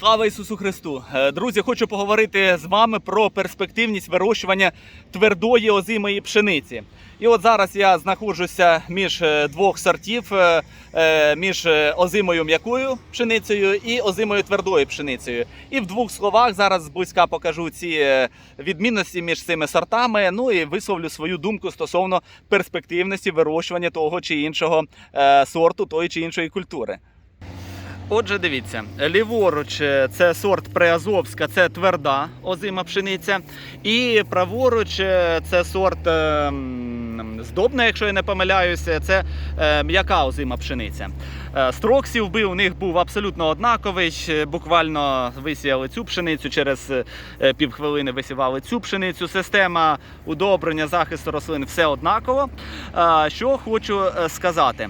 Слава Ісусу Христу! Е, Друзі, хочу поговорити з вами про перспективність вирощування твердої озимої пшениці. І от зараз я знаходжуся між е, двох сортів, е, між озимою м'якою пшеницею і озимою твердою пшеницею. І в двох словах зараз зблизька покажу ці відмінності між цими сортами. Ну і висловлю свою думку стосовно перспективності вирощування того чи іншого сорту, тої чи іншої культури. Отже, дивіться, ліворуч е, це сорт Приазовська, це тверда озима пшениця. І праворуч е, це сорт е, здобна, якщо я не помиляюся, це м'яка озима пшениця. Строк сівби у них був абсолютно однаковий. Буквально висіяли цю пшеницю, через півхвилини висівали цю пшеницю. Система удобрення, захисту рослин все однаково. Що хочу сказати.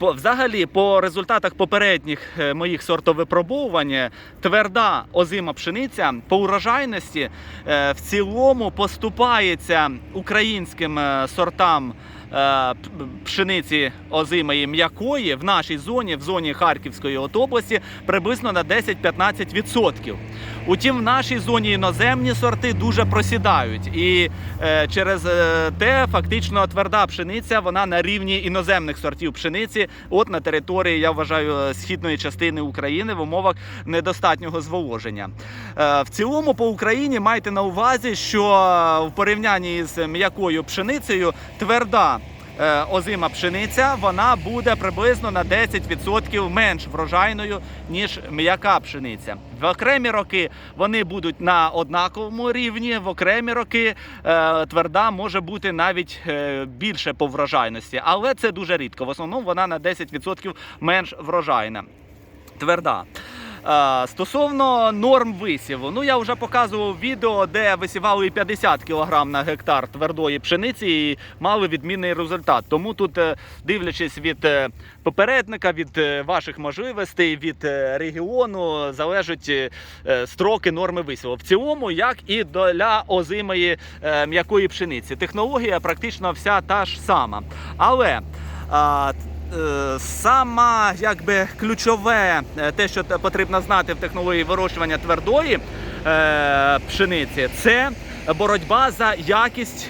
Взагалі, по результатах попередніх е, моїх сортовипробовувань, е, тверда озима пшениця по урожайності е, в цілому поступається українським сортам пшениці озимої м'якої в нашій зоні, в зоні Харківської області, приблизно на 10-15%. Утім, в нашій зоні іноземні сорти дуже просідають, і е, через е, те фактично тверда пшениця вона на рівні іноземних сортів пшениці, от на території, я вважаю, східної частини України в умовах недостатнього зволоження. Е, в цілому по Україні майте на увазі, що е, в порівнянні з м'якою пшеницею тверда. Е, Озима пшениця вона буде приблизно на 10% менш врожайною ніж м'яка пшениця. В окремі роки вони будуть на однаковому рівні. В окремі роки е, тверда може бути навіть е, більше по врожайності, але це дуже рідко. В основному вона на 10% менш врожайна. Тверда. Стосовно норм висіву, ну я вже показував відео, де висівали 50 кг на гектар твердої пшениці і мали відмінний результат. Тому тут, е, дивлячись від е, попередника, від е, ваших можливостей, від регіону, залежать строки норми висіву. В цілому, як і для озимої м'якої пшениці. Технологія практично вся та ж сама. Але Сама якби ключове, е, те, що потрібно знати в технології вирощування твердої е, пшениці, це боротьба за якість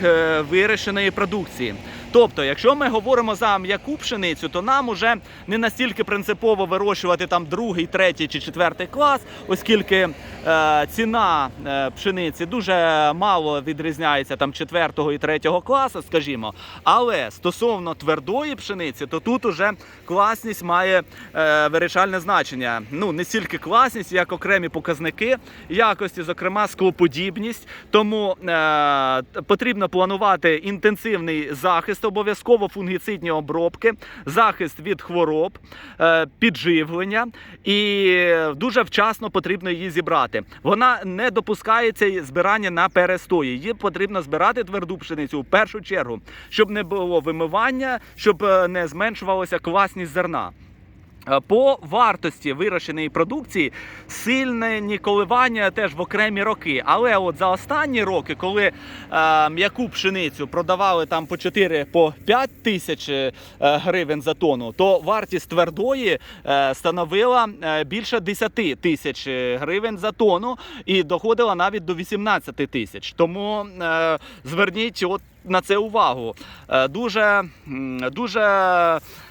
вирішеної продукції. Тобто, якщо ми говоримо за м'яку пшеницю, то нам уже не настільки принципово вирощувати там другий, третій чи четвертий клас, оскільки е, ціна е, пшениці дуже мало відрізняється там четвертого і третього класу, скажімо. Але стосовно твердої пшениці, то тут уже класність має е, вирішальне значення. Ну не стільки класність, як окремі показники якості, зокрема склоподібність. Тому е, потрібно планувати інтенсивний захист, обов'язково фунгіцидні обробки, захист від хвороб, е, підживлення, і дуже вчасно потрібно її зібрати. Вона не допускається збирання на перестої. Її потрібно збирати тверду пшеницю в першу чергу, щоб не було вимивання, щоб е, не зменшувалася класність зерна. Е, По вартості вирощеної продукції сильне коливання теж в окремі роки. Але от за останні роки, коли е, м'яку пшеницю продавали там по 4 по 5 тисяч е, гривень за тонну, то вартість твердої е, становила е, більше 10 тисяч гривень за тонну і доходила навіть до 18 тисяч. Тому е, зверніть от на це увагу. Е, дуже, дуже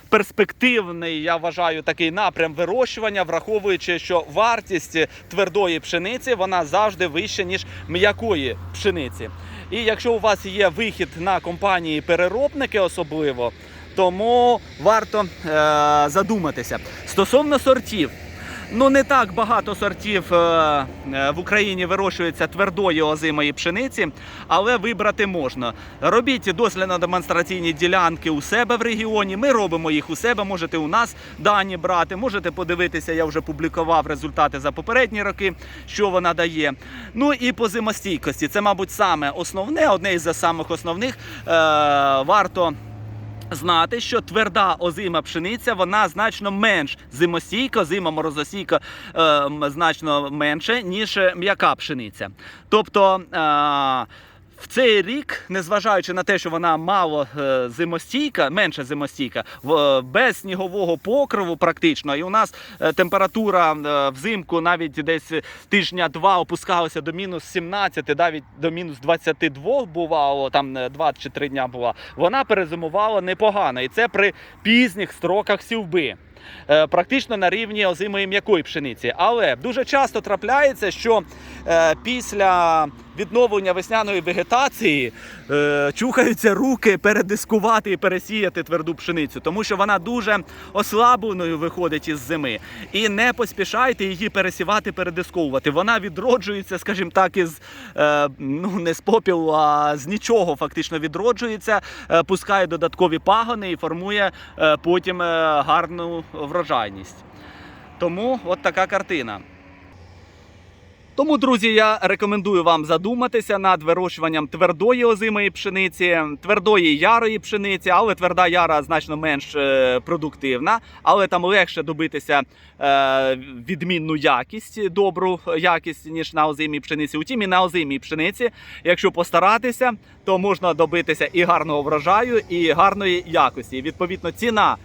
перспективний, я вважаю, такий напрям вирощування, враховуючи, що вартість твердої пшениці вона завжди вища, ніж м'якої пшениці. І якщо у вас є вихід на компанії переробники, особливо, тому варто е, задуматися. Стосовно сортів. Ну не так багато сортів е, е, в Україні вирощується твердої озимої пшениці, але вибрати можна. Робіть дослідно-демонстраційні ділянки у себе в регіоні. Ми робимо їх у себе. Можете у нас дані брати, можете подивитися. Я вже публікував результати за попередні роки, що вона дає. Ну і по зимостійкості. Це, мабуть, саме основне, одне із самих основних. Е, варто знати, що тверда озима пшениця вона значно менш зимосійка, зима морозосійка е, значно менше, ніж м'яка пшениця. Тобто. Е, В цей рік, незважаючи на те, що вона мало е, зимостійка, менше зимостійка, в- без снігового покриву практично, і у нас е, температура е, взимку навіть десь тижня два опускалася до мінус 17, навіть до мінус 22 бувало, там е, 2 чи 3 дня була. Вона перезимувала непогано, і це при пізніх строках сівби. Е, Практично на рівні озимої м'якої пшениці. Але дуже часто трапляється, що е, після відновлення весняної вегетації е, чухаються руки передискувати і пересіяти тверду пшеницю, тому що вона дуже ослабленою виходить із зими. І не поспішайте її пересівати, передисковувати. Вона відроджується, скажімо так, із ну не з попілу, а з нічого фактично відроджується, пускає додаткові пагони і формує потім гарну врожайність. Тому от така картина. Тому, друзі, я рекомендую вам задуматися над вирощуванням твердої озимої пшениці, твердої ярої пшениці, але тверда яра значно менш е, продуктивна, але там легше добитися е, відмінну якість, добру якість, ніж на озимій пшениці. Утім, і на озимій пшениці, якщо постаратися, то можна добитися і гарного врожаю, і гарної якості. Відповідно, ціна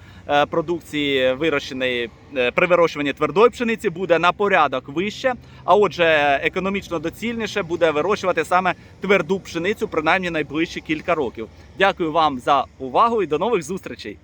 продукції вирощеної е, при вирощуванні твердої пшениці буде на порядок вище, а отже, економічно доцільніше буде вирощувати саме тверду пшеницю, принаймні найближчі кілька років. Дякую вам за увагу і до нових зустрічей.